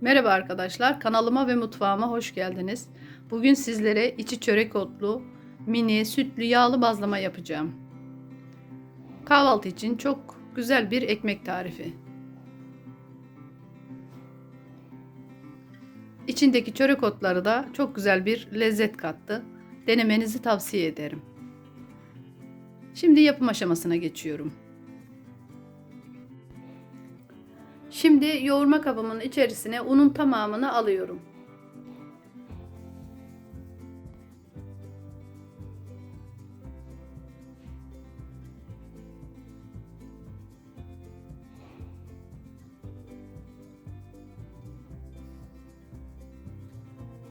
Merhaba arkadaşlar, kanalıma ve mutfağıma hoş geldiniz. Bugün sizlere içi çörek otlu, mini, sütlü, yağlı bazlama yapacağım. Kahvaltı için çok güzel bir ekmek tarifi. İçindeki çörek otları da çok güzel bir lezzet kattı. Denemenizi tavsiye ederim. Şimdi yapım aşamasına geçiyorum. Şimdi yoğurma kabımın içerisine unun tamamını alıyorum.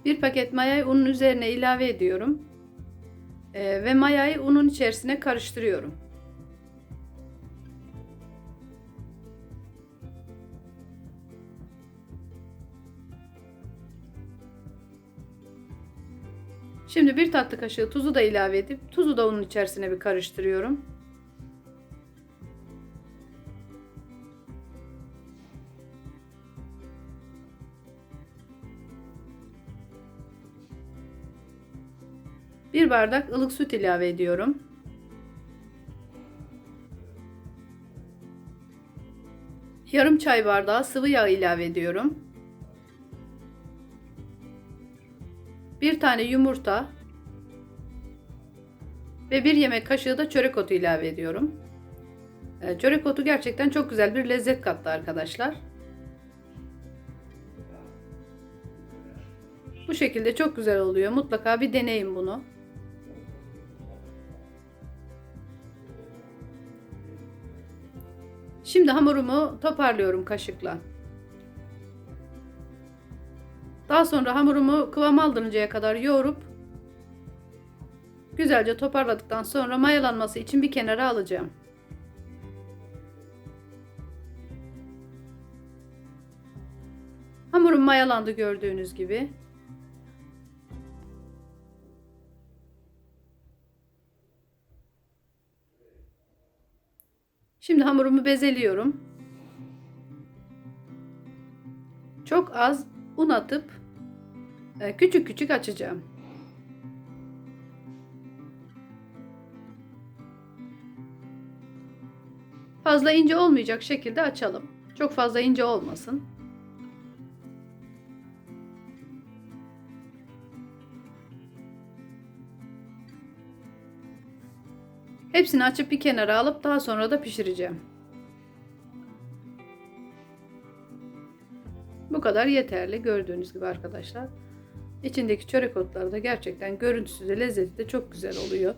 Bir paket mayayı unun üzerine ilave ediyorum. Ee, ve mayayı unun içerisine karıştırıyorum. Şimdi bir tatlı kaşığı tuzu da ilave edip tuzu da unun içerisine bir karıştırıyorum. Bir bardak ılık süt ilave ediyorum. Yarım çay bardağı sıvı yağ ilave ediyorum. Bir tane yumurta ve bir yemek kaşığı da çörek otu ilave ediyorum. Ee, Çörek otu gerçekten çok güzel bir lezzet kattı arkadaşlar. Bu şekilde çok güzel oluyor. Mutlaka bir deneyin bunu. Şimdi hamurumu toparlıyorum kaşıkla. Daha sonra hamurumu kıvam aldırıncaya kadar yoğurup güzelce toparladıktan sonra mayalanması için bir kenara alacağım. Hamurum mayalandı gördüğünüz gibi. Şimdi hamurumu bezeliyorum. Çok az un atıp küçük küçük açacağım. Fazla ince olmayacak şekilde açalım. Çok fazla ince olmasın. Hepsini açıp bir kenara alıp daha sonra da pişireceğim. Bu kadar yeterli gördüğünüz gibi arkadaşlar. İçindeki çörek otları da gerçekten görüntüsü de lezzeti de çok güzel oluyor.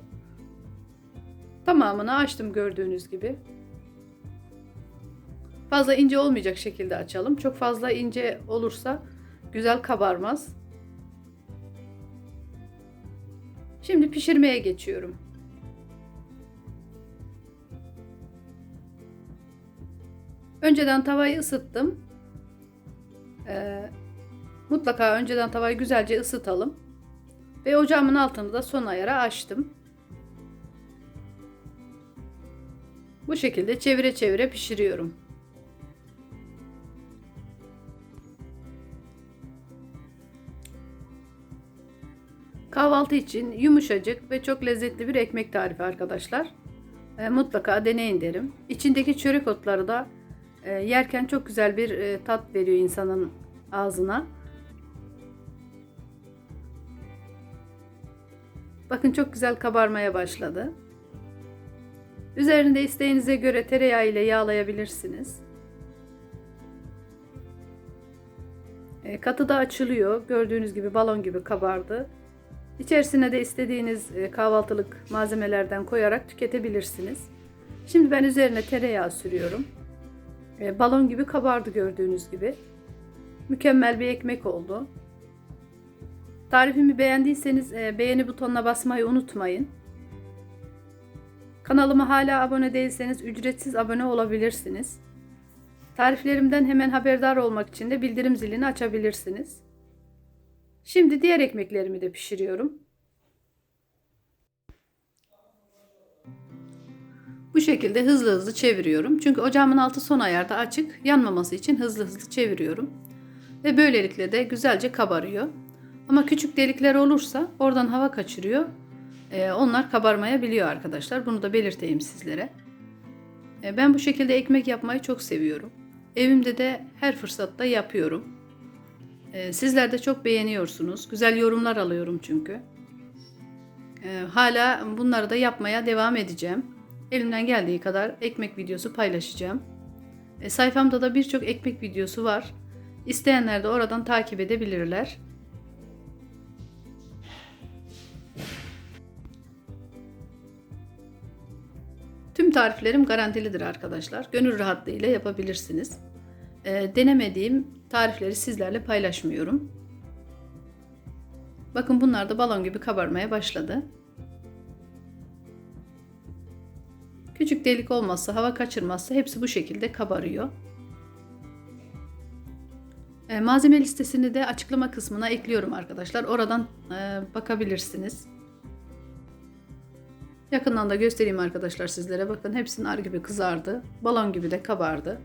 Tamamını açtım gördüğünüz gibi. Fazla ince olmayacak şekilde açalım. Çok fazla ince olursa güzel kabarmaz. Şimdi pişirmeye geçiyorum. Önceden tavayı ısıttım. Ee, mutlaka önceden tavayı güzelce ısıtalım. Ve ocağımın altını da son ayara açtım. Bu şekilde çevire çevire pişiriyorum. Kahvaltı için yumuşacık ve çok lezzetli bir ekmek tarifi arkadaşlar. E, mutlaka deneyin derim. İçindeki çörek otları da e, yerken çok güzel bir e, tat veriyor insanın ağzına. Bakın çok güzel kabarmaya başladı. Üzerinde isteğinize göre tereyağı ile yağlayabilirsiniz. E, katı da açılıyor. Gördüğünüz gibi balon gibi kabardı. İçerisine de istediğiniz e, kahvaltılık malzemelerden koyarak tüketebilirsiniz. Şimdi ben üzerine tereyağı sürüyorum. E, balon gibi kabardı gördüğünüz gibi. Mükemmel bir ekmek oldu. Tarifimi beğendiyseniz e, beğeni butonuna basmayı unutmayın. Kanalıma hala abone değilseniz ücretsiz abone olabilirsiniz. Tariflerimden hemen haberdar olmak için de bildirim zilini açabilirsiniz. Şimdi diğer ekmeklerimi de pişiriyorum. Bu şekilde hızlı hızlı çeviriyorum. Çünkü ocağımın altı son ayarda açık. Yanmaması için hızlı hızlı çeviriyorum. ve böylelikle de güzelce kabarıyor. Ama küçük delikler olursa oradan hava kaçırıyor. Ee, onlar kabarmayabiliyor arkadaşlar. Bunu da belirteyim sizlere. Ee, ben bu şekilde ekmek yapmayı çok seviyorum. Evimde de her fırsatta yapıyorum. Ee, sizler de çok beğeniyorsunuz. Güzel yorumlar alıyorum çünkü. Ee, hala bunları da yapmaya devam edeceğim. Elimden geldiği kadar ekmek videosu paylaşacağım. E, sayfamda da birçok ekmek videosu var. İsteyenler de oradan takip edebilirler. Tariflerim garantilidir arkadaşlar. Gönül rahatlığıyla yapabilirsiniz. E, denemediğim tarifleri sizlerle paylaşmıyorum. Bakın bunlar da balon gibi kabarmaya başladı. Küçük delik olmazsa, hava kaçırmazsa hepsi bu şekilde kabarıyor. E, malzeme listesini de açıklama kısmına ekliyorum arkadaşlar. Oradan e, bakabilirsiniz. Yakından da göstereyim arkadaşlar sizlere. Bakın hepsi nar gibi kızardı. Balon gibi de kabardı.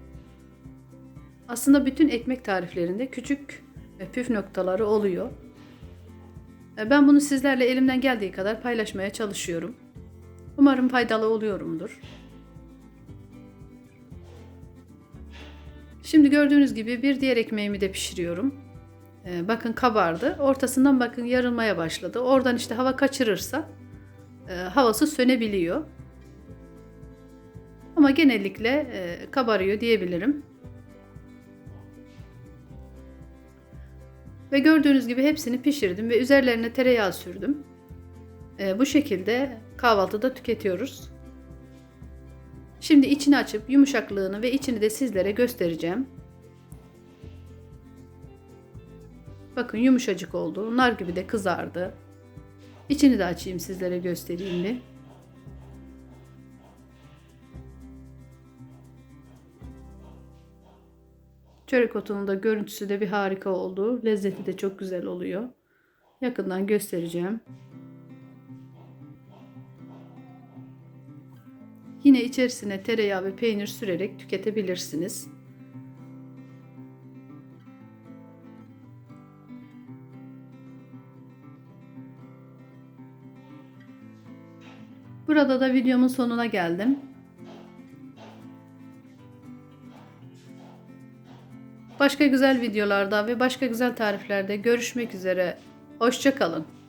Aslında bütün ekmek tariflerinde küçük e, püf noktaları oluyor. E, ben bunu sizlerle elimden geldiği kadar paylaşmaya çalışıyorum. Umarım faydalı oluyorumdur. Şimdi gördüğünüz gibi bir diğer ekmeğimi de pişiriyorum. Ee, bakın kabardı. Ortasından bakın yarılmaya başladı. Oradan işte hava kaçırırsa e, havası sönebiliyor. Ama genellikle e, kabarıyor diyebilirim. Ve gördüğünüz gibi hepsini pişirdim ve üzerlerine tereyağı sürdüm. E, bu şekilde kahvaltıda tüketiyoruz. Şimdi içini açıp yumuşaklığını ve içini de sizlere göstereceğim. Bakın yumuşacık oldu. Nar gibi de kızardı. İçini de açayım sizlere göstereyim bir. Çörek otunun da görüntüsü de bir harika oldu. Lezzeti de çok güzel oluyor. Yakından göstereceğim. Yine içerisine tereyağı ve peynir sürerek tüketebilirsiniz. Burada da videomun sonuna geldim. Başka güzel videolarda ve başka güzel tariflerde görüşmek üzere. Hoşçakalın.